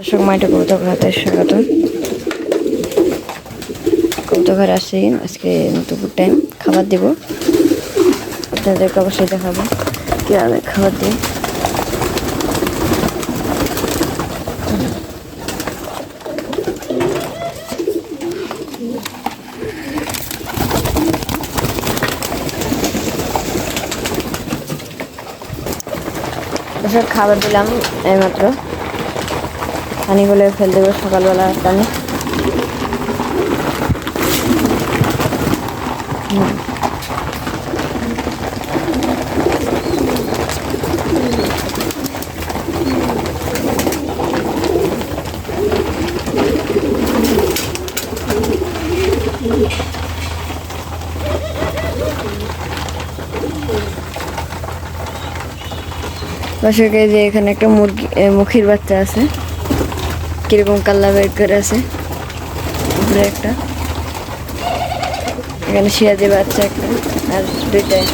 দর্শক, মাইটা কবুতর হাতে স্বাগত কবুতর ঘরে আসছি আজকে দুপুর টাইম খাবার দিব। আপনাদেরকে অবশ্যই দেখাবো কীভাবে খাবার দিই। খাবার দিলাম এইমাত্র। পানিগুলো ফেল দেবো সকালবেলা পানি। এই যে এখানে একটা মুরগি মুখির বাচ্চা আছে। কীরকম কাল্লা বের করে আছে? উপরে একটা। এখানে সিরাজি বাচ্চা একটা আর দুইটাই।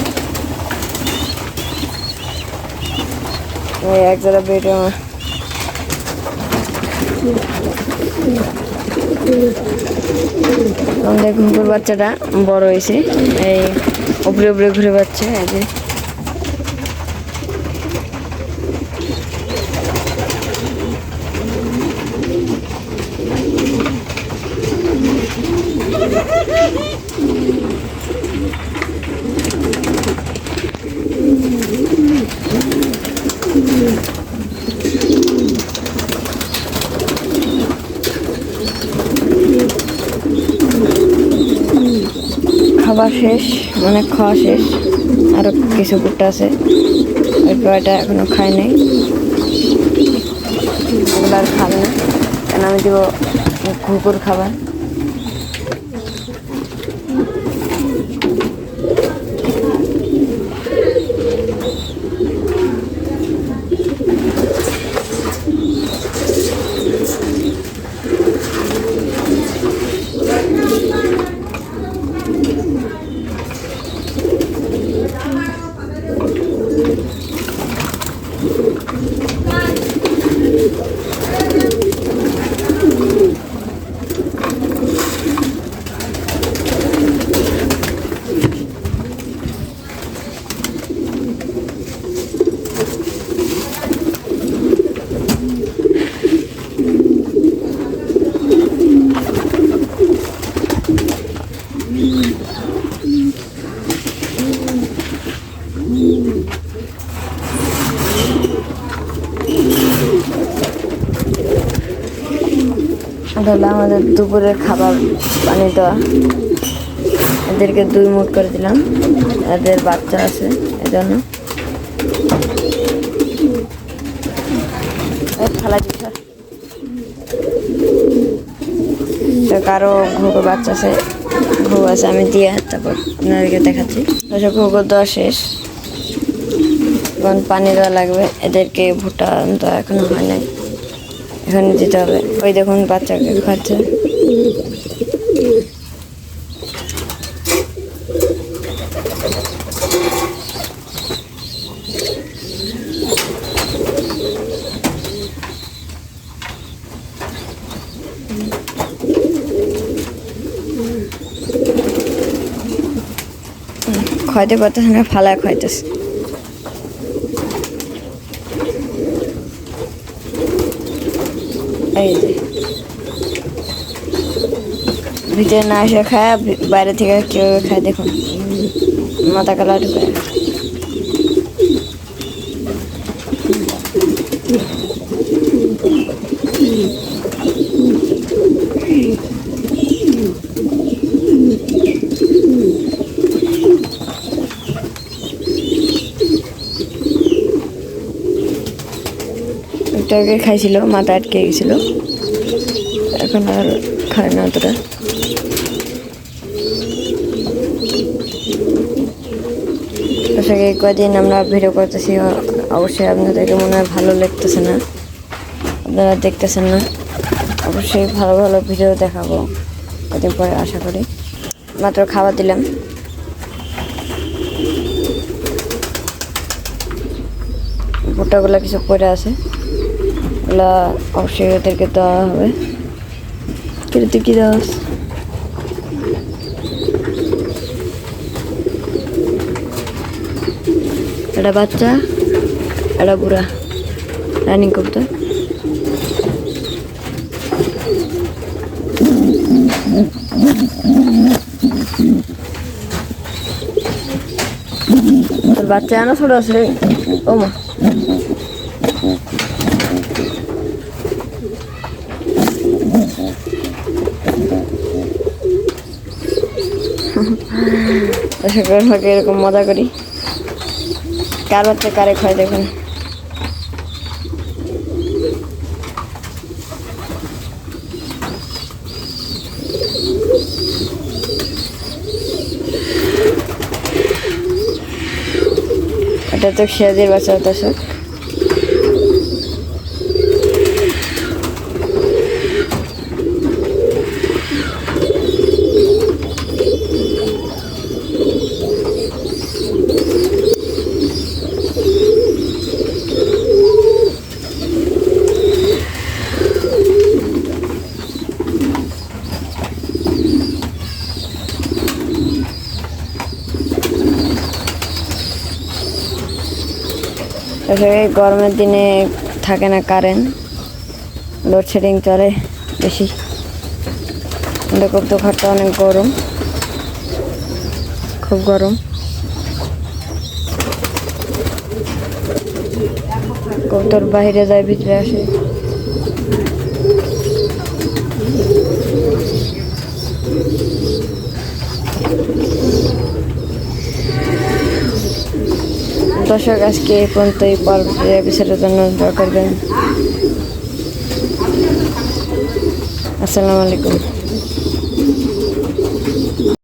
এক জোড়া বেড আমার। আমাদের ঘুঘুর বাচ্চাটা বড় হয়েছে। এই উপরে উপরে ঘুরে বাচ্চা এই যে। খাবার শেষ মানে খাওয়া শেষ আরও কিছু কুটা আছে। ওই কয়টা এখনও খাই নাই। ওগুলো আর খাবে না, কেন আমি দেবো কুকুর খাবার। এটা হলো আমাদের দুপুরের খাবার পানি দেওয়া। এদেরকে দুই মুঠ করে দিলাম। এদের বাচ্চা আছে এজন্য। কারও ঘুঘুর বাচ্চা আছে। ঘুঘু আছে, আমি দিয়ে তারপর আপনাদেরকে দেখাচ্ছি। ওসব ঘুঘুর দেওয়া শেষ। এখন পানি দেওয়া লাগবে। এদেরকে ভুট্টা দেওয়া এখনও হয় নাই। এখানে দিতে হবে। ওই দেখুন বাচ্চাকে খাচ্ছে। খাইতে পারতেছে না ফালায় খাইতেছে। ভিতরে না এসে খায় বাইরে থেকে কীভাবে খায় দেখুন। মাথা কালা ঢুকে। একটু আগে খাইছিল, মাথা আটকে গেছিল। এখন আর খায় না অতটা। আসলে কদিন আমরা ভিডিও করতেছি, অবশ্যই আপনাদেরকে মনে হয় ভালো লাগতেছে না। আপনারা দেখতেছেন না। অবশ্যই ভালো ভালো ভিডিও দেখাবো কদিন পরে, আশা করি। মাত্র খাবার দিলাম। ভুট্টাগুলো কিছু পড়ে আছে। এগুলা অবশ্যই ওদেরকে দেওয়া হবে। কিন্তু দেওয়াস এটা বাচ্চা এটা বুড়া। রানিং কবুতর। তোর বাচ্চা আনা ছোট আছে। ও মা। এরকম মজা করি। কার বাচ্চা কারে খায় দেখুন। এটা তো খেয়াদের বাচ্চা দর্শক গরমের দিনে থাকে না কারেন্ট লোডশেডিং চলে বেশি। কবুতর ঘরটা অনেক গরম। খুব গরম। কবুতর বাইরে যায়, ভিতরে আসে। দর্শক আজকে এই পর্যন্তই। পরের এপিসোডের জন্য দোয়া করবেন আসসালামু আলাইকুম।